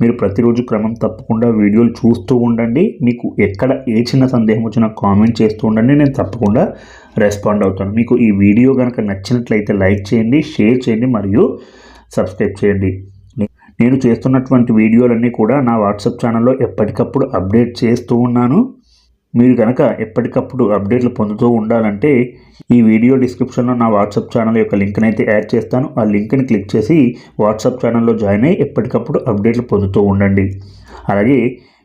మీరు ప్రతిరోజు క్రమం తప్పకుండా వీడియోలు చూస్తూ ఉండండి. మీకు ఎక్కడ ఏ చిన్న సందేహం వచ్చినా కామెంట్ చేస్తూ ఉండండి. నేను తప్పకుండా రెస్పాండ్ అవుతాను. మీకు ఈ వీడియో కనుక నచ్చినట్లయితే లైక్ చేయండి షేర్ చేయండి మరియు సబ్స్క్రైబ్ చేయండి. నేను చేస్తున్నటువంటి వీడియోలన్నీ కూడా నా వాట్సాప్ ఛానల్లో ఎప్పటికప్పుడు అప్డేట్ చేస్తూ ఉన్నాను. మీరు కనుక ఎప్పటికప్పుడు అప్డేట్లు పొందుతూ ఉండాలంటే ఈ వీడియో డిస్క్రిప్షన్లో నా వాట్సాప్ ఛానల్ యొక్క లింక్ని అయితే యాడ్ చేస్తాను. ఆ లింక్ని క్లిక్ చేసి వాట్సాప్ ఛానల్లో జాయిన్ అయ్యి ఎప్పటికప్పుడు అప్డేట్లు పొందుతూ ఉండండి. అలాగే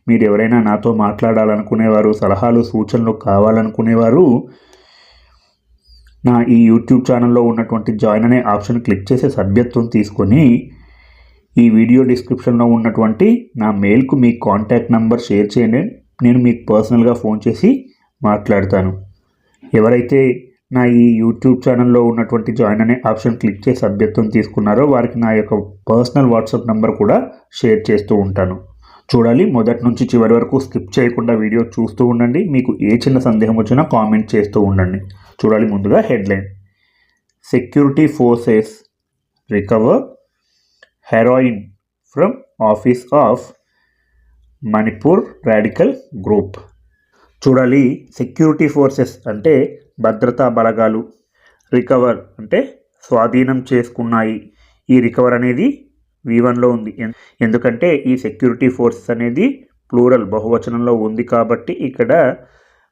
మీరు ఎవరైనా నాతో మాట్లాడాలనుకునేవారు సలహాలు సూచనలు కావాలనుకునేవారు నా ఈ యూట్యూబ్ ఛానల్లో ఉన్నటువంటి జాయిన్ అనే ఆప్షన్ క్లిక్ చేసి సభ్యత్వం తీసుకొని ఈ వీడియో డిస్క్రిప్షన్లో ఉన్నటువంటి నా మెయిల్కు మీ కాంటాక్ట్ నెంబర్ షేర్ చేయండి. నేను మీకు పర్సనల్గా ఫోన్ చేసి మాట్లాడతాను. ఎవరైతే నా ఈ యూట్యూబ్ ఛానల్లో ఉన్నటువంటి జాయిన్ అనే ఆప్షన్ క్లిక్ చేసి సభ్యత్వం తీసుకున్నారో వారికి నా యొక్క పర్సనల్ వాట్సాప్ నెంబర్ కూడా షేర్ చేస్తూ ఉంటాను. చూడాలి మొదటి నుంచి చివరి వరకు స్కిప్ చేయకుండా వీడియో చూస్తూ ఉండండి. మీకు ఏ చిన్న సందేహం వచ్చినా కామెంట్ చేస్తూ ఉండండి. చూడాలి ముందుగా headline security forces recover heroin from office of Manipur radical group. చూడాలి సెక్యూరిటీ ఫోర్సెస్ అంటే భద్రతా బలగాలు. రికవర్ అంటే స్వాధీనం చేసుకున్నాయి. ఈ రికవర్ అనేది వి వన్లో ఉంది. ఎందుకంటే ఈ సెక్యూరిటీ ఫోర్సెస్ అనేది ప్లూరల్ బహువచనంలో ఉంది కాబట్టి ఇక్కడ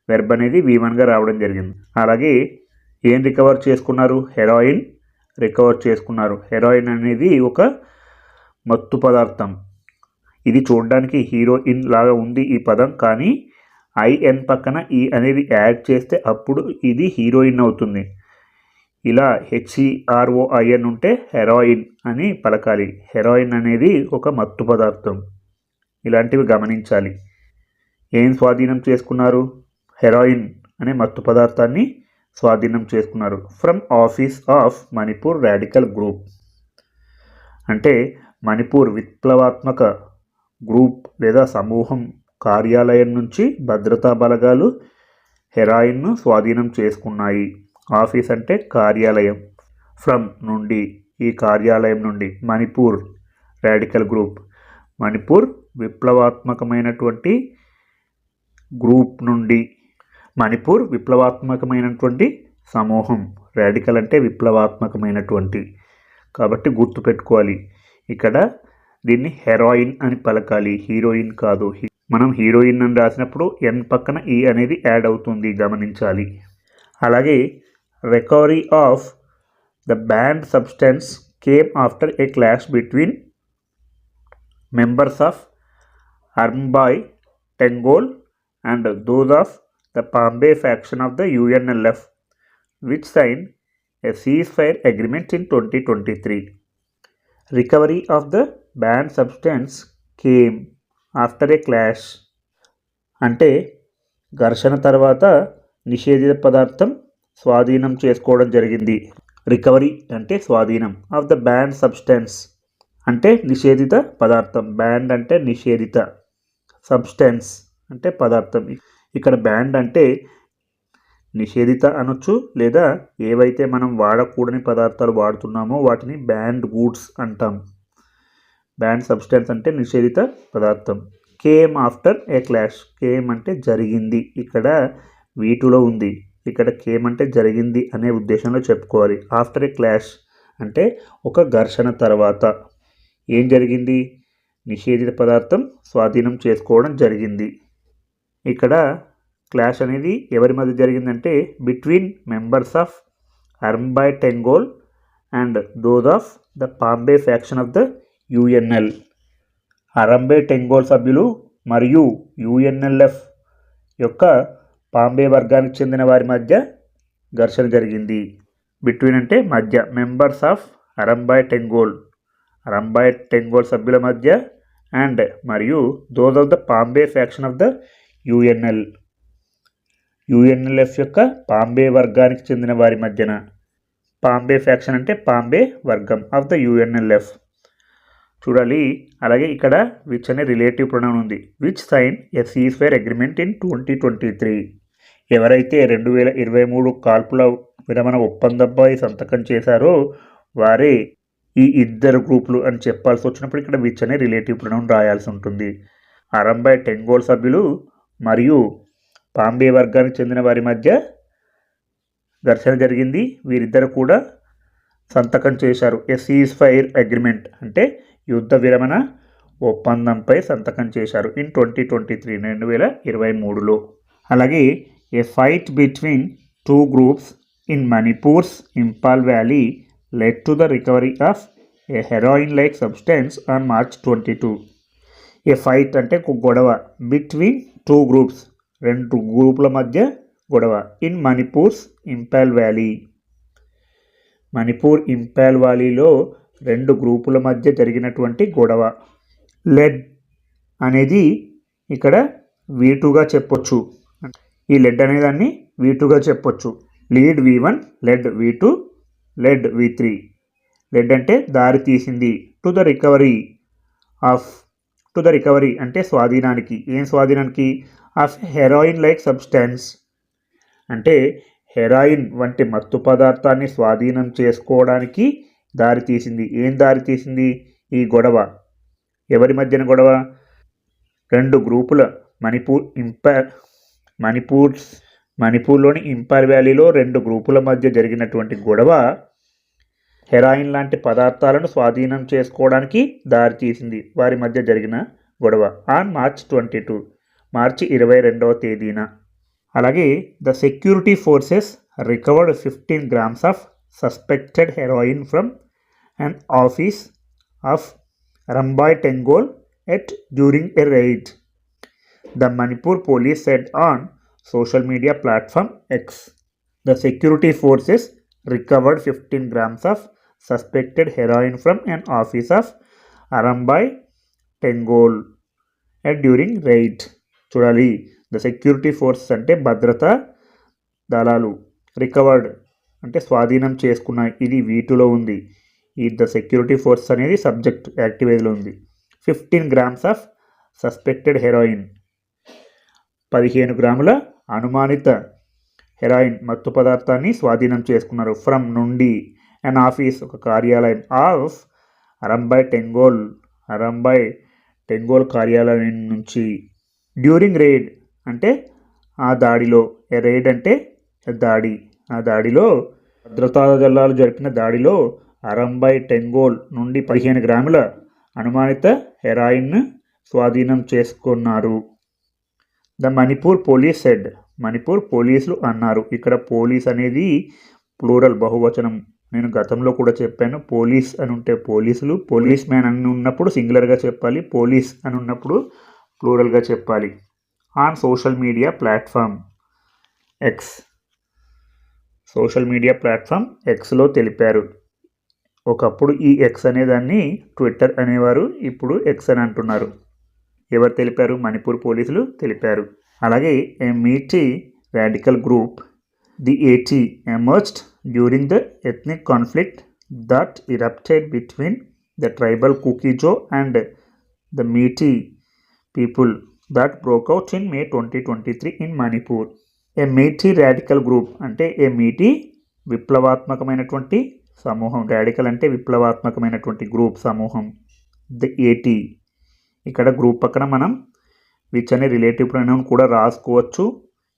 వెర్బ్ అనేది వి వన్గా రావడం జరిగింది. అలాగే ఏం రికవర్ చేసుకున్నారు? హెరాయిన్ రికవర్ చేసుకున్నారు. హెరాయిన్ అనేది ఒక మత్తు పదార్థం. ఇది చూడడానికి హీరోయిన్ లాగా ఉంది ఈ పదం కానీ ఐఎన్ పక్కన ఈ అనేది యాడ్ చేస్తే అప్పుడు ఇది హీరోయిన్ అవుతుంది. ఇలా హెచ్సిఆర్ఓఐఎన్ ఉంటే హెరాయిన్ అని పలకాలి. హెరాయిన్ అనేది ఒక మత్తు పదార్థం. ఇలాంటివి గమనించాలి. ఏం స్వాధీనం చేసుకున్నారు? హెరాయిన్ అనే మత్తు పదార్థాన్ని స్వాధీనం చేసుకున్నారు. From office of Manipur radical group. అంటే మణిపూర్ విప్లవాత్మక గ్రూప్ లేదా సమూహం కార్యాలయం నుంచి భద్రతా బలగాలు హెరాయిన్ను స్వాధీనం చేసుకున్నాయి. ఆఫీస్ అంటే కార్యాలయం. ఫ్రమ్ నుండి ఈ కార్యాలయం నుండి మణిపూర్ రాడికల్ గ్రూప్. మణిపూర్ విప్లవాత్మకమైనటువంటి గ్రూప్ నుండి మణిపూర్ విప్లవాత్మకమైనటువంటి సమూహం. రాడికల్ అంటే విప్లవాత్మకమైనటువంటి. కాబట్టి గుర్తుపెట్టుకోవాలి. ఇక్కడ దీన్ని హెరాయిన్ అని పలకాలి. హీరోయిన్ కాదు. మనం హీరోయిన్ అని రాసినప్పుడు ఎన్ పక్కన ఈ అనేది యాడ్ అవుతుంది గమనించాలి. అలాగే recovery of the banned substance came after a clash between members of Arambai Tenggol and those of the Pambei faction of the UNLF which sign a ceasefire agreement in twenty twenty three. Recovery of the banned substance came after a clash అంటే ఘర్షణ తర్వాత నిషేధిత పదార్థం స్వాధీనం చేసుకోవడం జరిగింది. Recovery అంటే స్వాధీనం ఆఫ్ ద బ్యాండ్ సబ్స్టెన్స్ అంటే నిషేధిత పదార్థం. బ్యాండ్ అంటే నిషేధిత. సబ్స్టెన్స్ అంటే పదార్థం. ఇక్కడ బ్యాండ్ అంటే నిషేధిత అనొచ్చు లేదా ఏవైతే మనం వాడకూడని పదార్థాలు వాడుతున్నామో వాటిని బ్యాండ్ గూడ్స్ అంటాం. బ్యాండ్ సబ్స్టెన్స్ అంటే నిషేధిత పదార్థం. Came after a clash came అంటే జరిగింది. ఇక్కడ వీటిలో ఉంది. ఇక్కడ కేమ్ అంటే జరిగింది అనే ఉద్దేశంలో చెప్పుకోవాలి. ఆఫ్టర్ ఏ క్లాష్ అంటే ఒక ఘర్షణ తర్వాత. ఏం జరిగింది? నిషేధిత పదార్థం స్వాధీనం చేసుకోవడం జరిగింది. ఇక్కడ క్లాష్ అనేది ఎవరి మధ్య జరిగిందంటే between members of Arambai Tenggol and those of the Pambei faction of the UNL. Arambai Tenggol సభ్యులు మరియు యుఎన్ఎల్ఎఫ్ యొక్క పాంబే వర్గానికి చెందిన వారి మధ్య ఘర్షణ జరిగింది. బిట్వీన్ అంటే మధ్య మెంబర్స్ ఆఫ్ అరంబాయ్ టెంగోల్. అరంబాయ్ టెంగోల్ సభ్యుల మధ్య అండ్ మరియు those of the Pambei faction of the UNL. UNLF యొక్క పాంబే వర్గానికి చెందిన వారి మధ్యన. పాంబే ఫ్యాక్షన్ అంటే పాంబే వర్గం ఆఫ్ ద యుఎన్ఎల్ఎఫ్. చూడాలి. అలాగే ఇక్కడ విచ్ అనే రిలేటివ్ ప్రొనౌన్ ఉంది. Which sign a ceasefire agreement in twenty twenty three ఎవరైతే రెండు వేల ఇరవై మూడు కాల్పుల విరమణ ఒప్పందంపై సంతకం చేశారో వారే ఈ ఇద్దరు గ్రూపులు అని చెప్పాల్సి వచ్చినప్పుడు ఇక్కడ విచ్ అనే రిలేటివ్ ప్రొనౌన్ రాయాల్సి ఉంటుంది. అరంబై టెంగోల్ సభ్యులు మరియు పాంబే వర్గానికి చెందిన వారి మధ్య ఘర్షణ జరిగింది. వీరిద్దరు కూడా సంతకం చేశారు. ఎ సీజ్ ఫైర్ అగ్రిమెంట్ అంటే యుద్ధ విరమణ ఒప్పందంపై సంతకం చేశారు. ఇన్ ట్వంటీ ట్వంటీ త్రీ రెండు వేల ఇరవై మూడులో. అలాగే a fight between two groups in Manipur's Imphal valley led to the recovery of a heroin like substance on March twenty two a fight అంటే ఒక గొడవ. బిట్వీన్ టూ గ్రూప్స్ రెండు గ్రూపుల మధ్య గొడవ. In Manipur's Imphal valley. Manipur Imphal వ్యాలీలో రెండు గ్రూపుల మధ్య జరిగినటువంటి గొడవ. లెడ్ అనేది ఇక్కడ వీటుగా చెప్పొచ్చు. ఈ లెడ్ అనే దాన్ని వీటుగా చెప్పొచ్చు. Lead V one led V two led V three led అంటే దారి తీసింది. To the recovery of to the recovery అంటే స్వాధీనానికి. ఏం స్వాధీనానికి? Of heroin like substance. అంటే హెరాయిన్ వంటి మత్తు పదార్థాన్ని స్వాధీనం చేసుకోవడానికి దారి తీసింది. ఏం దారి తీసింది? ఈ గొడవ. ఎవరి మధ్యన గొడవ? రెండు గ్రూపుల మణిపూర్ ఇంపైర్ మణిపూర్ మణిపూర్లోని ఇంపైర్ వ్యాలీలో రెండు గ్రూపుల మధ్య జరిగినటువంటి గొడవ హెరాయిన్ లాంటి పదార్థాలను స్వాధీనం చేసుకోవడానికి దారి తీసింది. వారి మధ్య జరిగిన గొడవ. ఆన్ మార్చ్ ట్వంటీ టూ మార్చి ఇరవై రెండవ తేదీన. అలాగే the security forces recovered fifteen grams of suspected heroin from an office of Arambai Tenggol at during a raid the Manipur police said on social media platform X the security forces recovered fifteen grams of suspected heroin from an office of Arambai Tenggol at during raid చూడాలి the security force అంటే భద్రతా దళాలు recovered అంటే స్వాధీనం చేసుకున్న ఇది వీటిలో ఉంది ఈ ద సెక్యూరిటీ ఫోర్స్ అనేది సబ్జెక్ట్ యాక్టివేజ్లో ఉంది. Fifteen grams of suspected heroin. పదిహేను గ్రాముల అనుమానిత హెరాయిన్ మత్తు పదార్థాన్ని స్వాధీనం చేసుకున్నారు. ఫ్రమ్ నుండి అండ్ ఆఫీస్ ఒక కార్యాలయం ఆఫ్ అరంబాయ్ టెంగోల్ అరంబాయ్ టెంగోల్ కార్యాలయం నుంచి డ్యూరింగ్ రేడ్ అంటే ఆ దాడిలో ఏ రైడ్ అంటే దాడి ఆ దాడిలో భద్రతా దళాలు జరిపిన దాడిలో అరంబై టెంగోల్ నుండి పదిహేను గ్రాముల అనుమానిత హెరాయిన్ను స్వాధీనం చేసుకున్నారు. The Manipur police said Manipur పోలీసులు అన్నారు. ఇక్కడ పోలీస్ అనేది ప్లూరల్ బహువచనం. నేను గతంలో కూడా చెప్పాను పోలీస్ అని ఉంటే పోలీసులు పోలీస్ మ్యాన్ అని ఉన్నప్పుడు సింగులర్గా చెప్పాలి పోలీస్ అని ఉన్నప్పుడు ప్లూరల్గా చెప్పాలి. On social media platform X social media platform ఎక్స్లో తెలిపారు. ఒకప్పుడు ఈ ఎక్స్ అనేదాన్ని ట్విట్టర్ అనేవారు ఇప్పుడు ఎక్స్ అని అంటున్నారు. ఎవరు తెలిపారు? మణిపూర్ పోలీసులు తెలిపారు. అలాగే ఏ మీటి radical group the AT emerged during the ethnic conflict that erupted between the tribal Kuki Zo and the Meitei people that broke out in May twenty twenty three in Manipur a Meitei radical group అంటే a Meitei విప్లవాత్మకమైనటువంటి సమూహం radical అంటే విప్లవాత్మకమైనటువంటి group సమూహం the ఏటీ ఇక్కడ group పక్కన మనం which అనే relative pronoun కూడా రాసుకోవచ్చు.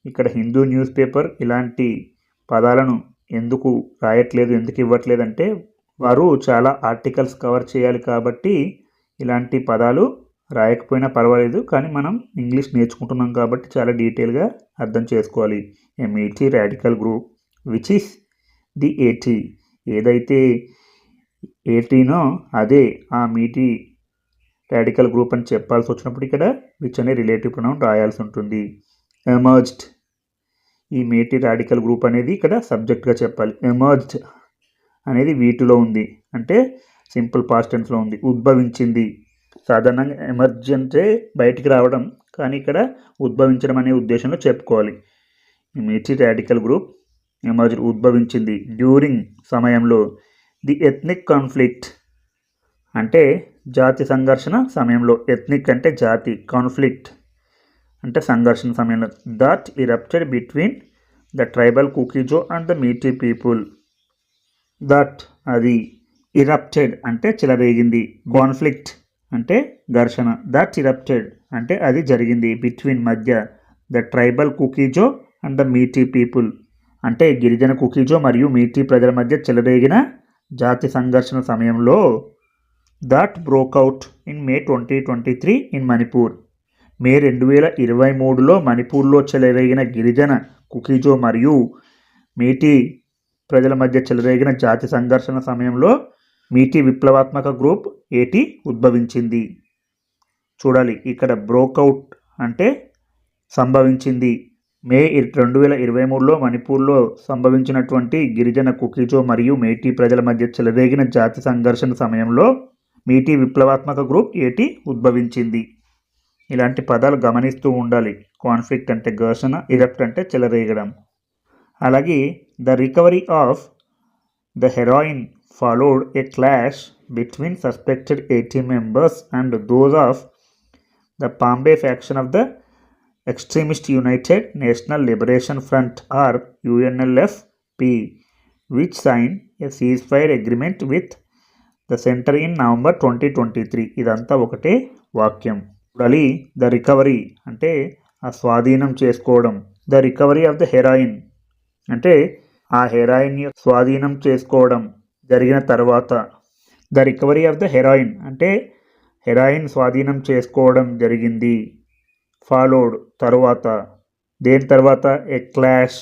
ఇక్కడ హిందూ న్యూస్ పేపర్ ఇలాంటి పదాలను ఎందుకు రాయట్లేదు ఎందుకు ఇవ్వట్లేదంటే వారు చాలా ఆర్టికల్స్ కవర్ చేయాలి కాబట్టి ఇలాంటి పదాలు రాయకపోయినా పర్వాలేదు కానీ మనం ఇంగ్లీష్ నేర్చుకుంటున్నాం కాబట్టి చాలా డీటెయిల్గా అర్థం చేసుకోవాలి. A Meitei radical group which is the AT ఏదైతే ఏటీనో అదే ఆ మీటి రాడికల్ గ్రూప్ అని చెప్పాల్సి వచ్చినప్పుడు ఇక్కడ విచ్ అనే రిలేటివ్ ప్రొనౌన్ రాయాల్సి ఉంటుంది. ఎమర్జ్డ్. ఈ మేటి రాడికల్ గ్రూప్ అనేది ఇక్కడ సబ్జెక్ట్గా చెప్పాలి. ఎమర్జ్డ్ అనేది వీటిలో ఉంది. అంటే సింపుల్ పాస్ట్ టెన్స్లో ఉంది. ఉద్భవించింది. సాధారణంగా ఎమర్జెన్సీ బయటికి రావడం కానీ ఇక్కడ ఉద్భవించడం అనే ఉద్దేశంలో చెప్పుకోవాలి. ఈ మేటి రాడికల్ గ్రూప్ ఎమర్జ్ ఉద్భవించింది. డ్యూరింగ్ సమయంలో ది ఎథ్నిక్ కాన్ఫ్లిక్ట్ అంటే జాతి సంఘర్షణ సమయంలో. ఎథ్నిక్ అంటే జాతి కాన్ఫ్లిక్ట్ అంటే సంఘర్షణ సమయంలో. That erupted between the tribal Kuki Zo and the Meitei people. That అది ఇరప్టెడ్ అంటే చిలరేగింది. కాన్ఫ్లిక్ట్ అంటే ఘర్షణ. దట్ ఇరప్టెడ్ అంటే అది జరిగింది. బిట్వీన్ మధ్య the tribal Kuki Zo and the Meitei people. అంటే గిరిజన కుకీజో మరియు మీటీ ప్రజల మధ్య చెలరేగిన జాతి సంఘర్షణ సమయంలో that broke out in May twenty twenty three in Manipur మే రెండు వేల ఇరవై మూడులో మణిపూర్లో చెలరేగిన గిరిజన కుకీజో మరియు మీటీ ప్రజల మధ్య చెలరేగిన జాతి సంఘర్షణ సమయంలో మీటీ విప్లవాత్మక గ్రూప్ ఏటి ఉద్భవించింది? చూడాలి. ఇక్కడ బ్రోకౌట్ అంటే సంభవించింది. మే రెండు వేల ఇరవై మూడులో మణిపూర్లో సంభవించినటువంటి గిరిజన కుకీజో మరియు మేటీ ప్రజల మధ్య చెలరేగిన జాతి సంఘర్షణ సమయంలో మీటీ విప్లవాత్మక గ్రూప్ ఏటి ఉద్భవించింది. ఇలాంటి పదాలు గమనిస్తూ ఉండాలి. కాన్ఫ్లిక్ట్ అంటే ఘర్షణ ఇరప్ట్ అంటే చెలరేగడం. అలాగే the recovery of the heroin followed a clash between suspected AT members and those of the Pambei faction of the extremist United National Liberation Front or UNLFP which sign a ceasefire agreement with the centre in November twenty twenty three. ఇదంతా ఒకటే వాక్యం. చూడాలి the recovery అంటే ఆ స్వాధీనం చేసుకోవడం. The recovery of the heroin అంటే ఆ హెరాయిన్ స్వాధీనం చేసుకోవడం జరిగిన తర్వాత. The recovery of the heroin అంటే హెరాయిన్ స్వాధీనం చేసుకోవడం జరిగింది. ఫాలోడ్ తరువాత దేని తర్వాత? ఏ క్లాష్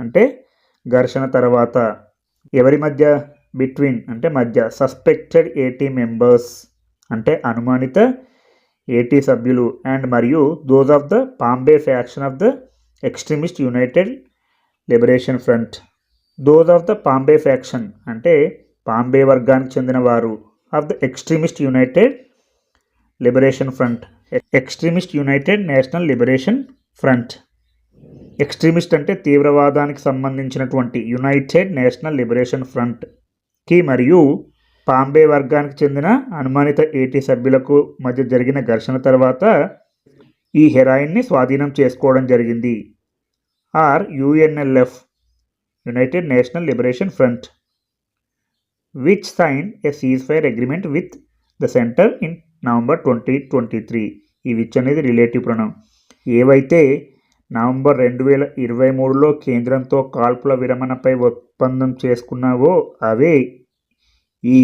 అంటే ఘర్షణ తర్వాత. ఎవరి మధ్య? బిట్వీన్ అంటే మధ్య. సస్పెక్టెడ్ ఏటీ మెంబర్స్ అంటే అనుమానిత ఏటీ సభ్యులు. అండ్ మరియు those of the Pambei faction of the extremist United Liberation Front those of the Pambei faction అంటే పాంబే వర్గానికి చెందిన వారు. Of the extremist United Liberation Front extremist United National Liberation Front. Extremist అంటే తీవ్రవాదానికి సంబంధించినటువంటి యునైటెడ్ నేషనల్ లిబరేషన్ ఫ్రంట్కి మరియు పాంబే వర్గానికి చెందిన అనుమానిత ఏటీ సభ్యులకు మధ్య జరిగిన ఘర్షణ తర్వాత ఈ హెరాయిన్ని స్వాధీనం చేసుకోవడం జరిగింది. Or UNLF United National Liberation Front which sign a ceasefire agreement with the centre in November twenty twenty three ఈ విచ్ అనేది రిలేటివ్ ప్రణం ఏవైతే నవంబర్ రెండు వేల ఇరవై మూడులో కేంద్రంతో కాల్పుల విరమణపై ఒప్పందం చేసుకున్నావో అవే ఈ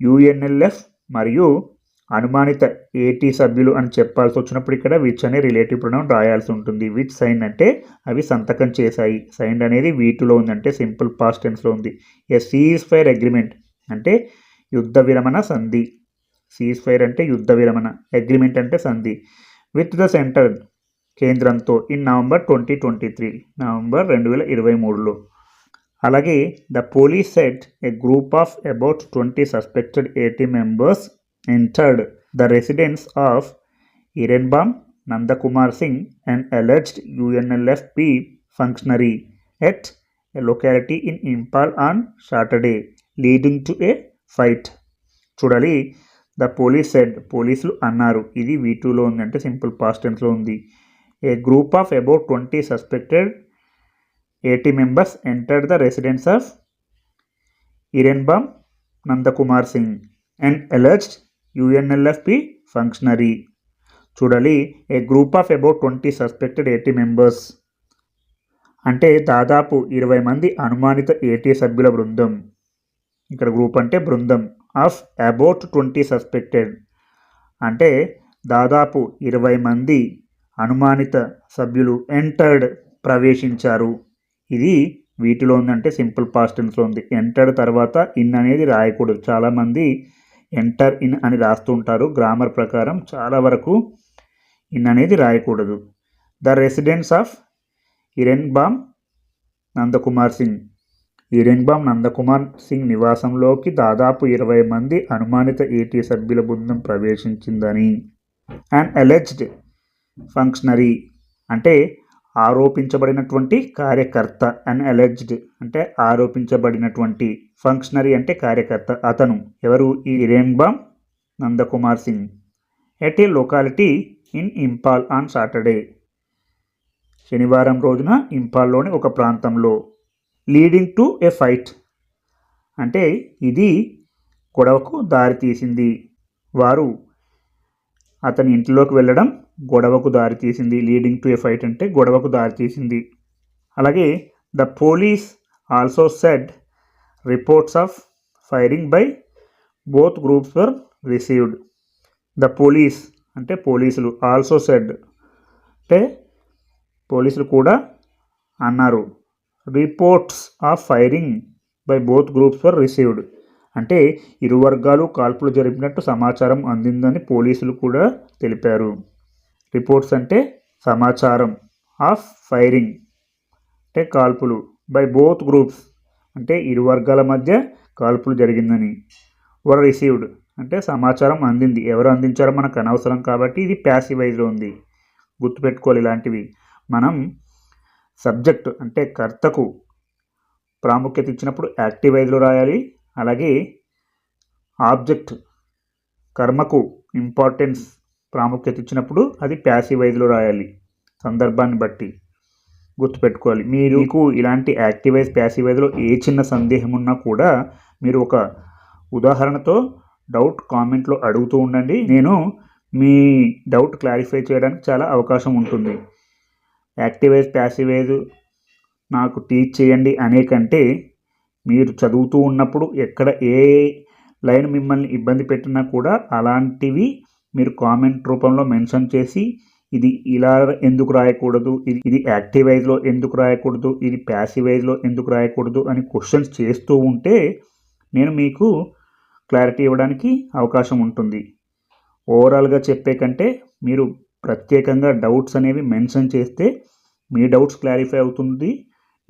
యుఎన్ఎల్ఎఫ్ మరియు అనుమానిత ఏటీ సభ్యులు అని చెప్పాల్సి వచ్చినప్పుడు ఇక్కడ విచ్ అనే రిలేటివ్ ప్రణం రాయాల్సి ఉంటుంది. విచ్ సైన్ అంటే అవి సంతకం చేశాయి. సైన్ అనేది వీటిలో ఉందంటే సింపుల్ పాస్ట్ టెన్స్లో ఉంది. ఎ సీజ్ ఫైర్ అగ్రిమెంట్ అంటే యుద్ధ విరమణ సంధి. సీజ్ ఫైర్ అంటే యుద్ధ విరమణ అగ్రిమెంట్ అంటే సంధి. విత్ ద సెంటర్ కేంద్రంతో in November twenty twenty three November రెండు వేల ఇరవై మూడులో. అలాగే the police said a group of about twenty suspected AT members entered the residence of Irengbam Nandakumar Singh and alleged UNLFP functionary at a locality in Imphal on Saturday leading to a fight చూడాలి the police said పోలీసులు అన్నారు. ఇది we టూలో ఉంది అంటే simple past టెన్స్లో ఉంది. A group of about twenty suspected AT members entered the residence of Irengbam Nandakumar Singh and alleged UNLFP functionary చూడాలి a group of about twenty suspected AT members? అంటే దాదాపు ఇరవై మంది అనుమానిత ఏటీ సభ్యుల బృందం. ఇక్కడ గ్రూప్ అంటే బృందం. ఆఫ్ అబౌట్ ట్వంటీ సస్పెక్టెడ్ అంటే దాదాపు ఇరవై మంది అనుమానిత సభ్యులు ఎంటర్డ్ ప్రవేశించారు. ఇది వీటిలో ఉందంటే సింపుల్ పాస్టెన్స్లో ఉంది. ఎంటర్డ్ తర్వాత ఇన్ అనేది రాయకూడదు. చాలామంది ఎంటర్ ఇన్ అని రాస్తుంటారు గ్రామర్ ప్రకారం చాలా వరకు ఇన్ అనేది రాయకూడదు. The residence of Irengbam Nandakumar Singh Irengbam Nandakumar Singh నివాసంలోకి దాదాపు ఇరవై మంది అనుమానిత ఏటీ సభ్యుల బృందం ప్రవేశించిందని. అండ్ అలెజ్డ్ ఫంక్షనరీ అంటే ఆరోపించబడినటువంటి కార్యకర్త. అండ్ అలెజ్డ్ అంటే ఆరోపించబడినటువంటి ఫంక్షనరీ అంటే కార్యకర్త అతను. ఎవరు? ఈ Irengbam Nandakumar Singh. At a locality in Imphal on Saturday శనివారం రోజున ఇంపాల్లోని ఒక ప్రాంతంలో. లీడింగ్ టు ఏ ఫైట్ అంటే ఇది గొడవకు దారితీసింది వారు అతని ఇంట్లోకి వెళ్ళడం గొడవకు దారితీసింది లీడింగ్ టు ఏ ఫైట్ అంటే గొడవకు దారితీసింది అలాగే the police also said reports of firing by both groups were received the police అంటే పోలీసులు ఆల్సో సెడ్ అంటే పోలీసులు కూడా అన్నారు. Reports of firing by both groups were received. అంటే ఇరు వర్గాలు కాల్పులు జరిపినట్టు సమాచారం అందిందని పోలీసులు కూడా తెలిపారు. రిపోర్ట్స్ అంటే సమాచారం ఆఫ్ ఫైరింగ్ అంటే కాల్పులు బై బోత్ గ్రూప్స్ అంటే ఇరు వర్గాల మధ్య కాల్పులు జరిగిందని. వర్ రిసీవ్డ్ అంటే సమాచారం అందింది. ఎవరు అందించారో మనకు అనవసరం కాబట్టి ఇది ప్యాసివైజ్లో ఉంది. గుర్తుపెట్టుకోవాలి ఇలాంటివి. మనం సబ్జెక్ట్ అంటే కర్తకు ప్రాముఖ్యత ఇచ్చినప్పుడు యాక్టివైజ్లో రాయాలి. అలాగే ఆబ్జెక్ట్ కర్మకు ఇంపార్టెన్స్ ప్రాముఖ్యత ఇచ్చినప్పుడు అది ప్యాసివైజ్లో రాయాలి. సందర్భాన్ని బట్టి గుర్తుపెట్టుకోవాలి. మీరు మీకు ఇలాంటి యాక్టివైజ్ ప్యాసివైజ్లో ఏ చిన్న సందేహం ఉన్నా కూడా మీరు ఒక ఉదాహరణతో డౌట్ కామెంట్లో అడుగుతూ ఉండండి. నేను మీ డౌట్ క్లారిఫై చేయడానికి చాలా అవకాశం ఉంటుంది. యాక్టివైజ్ ప్యాసివైజ్ నాకు టీచ్ చేయండి అనే కంటే మీరు చదువుతూ ఉన్నప్పుడు ఎక్కడ ఏ లైన్ మిమ్మల్ని ఇబ్బంది పెట్టినా కూడా అలాంటివి మీరు కామెంట్ రూపంలో మెన్షన్ చేసి ఇది ఇలా ఎందుకు రాయకూడదు ఇది ఇది యాక్టివైజ్లో ఎందుకు రాయకూడదు ఇది ప్యాసివైజ్లో ఎందుకు రాయకూడదు అని క్వశ్చన్స్ చేస్తూ ఉంటే నేను మీకు క్లారిటీ ఇవ్వడానికి అవకాశం ఉంటుంది. ఓవరాల్గా చెప్పే కంటే మీరు ప్రత్యేకంగా డౌట్స్ అనేవి మెన్షన్ చేస్తే మీ డౌట్స్ క్లారిఫై అవుతుంది.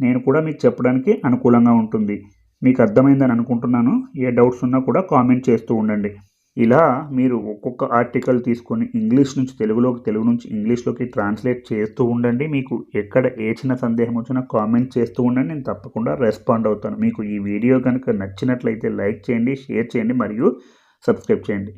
నేను కూడా మీకు చెప్పడానికి అనుకూలంగా ఉంటుంది. మీకు అర్థమైందని అనుకుంటున్నాను. ఏ డౌట్స్ ఉన్నా కూడా కామెంట్ చేస్తూ ఉండండి. ఇలా మీరు ఒక్కొక్క ఆర్టికల్ తీసుకొని ఇంగ్లీష్ నుంచి తెలుగులోకి తెలుగు నుంచి ఇంగ్లీష్లోకి ట్రాన్స్లేట్ చేస్తూ ఉండండి. మీకు ఎక్కడ ఏ చిన్న సందేహం వచ్చినా కామెంట్ చేస్తూ ఉండండి. నేను తప్పకుండా రెస్పాండ్ అవుతాను. మీకు ఈ వీడియో కనుక నచ్చినట్లయితే లైక్ చేయండి షేర్ చేయండి మరియు సబ్స్క్రైబ్ చేయండి.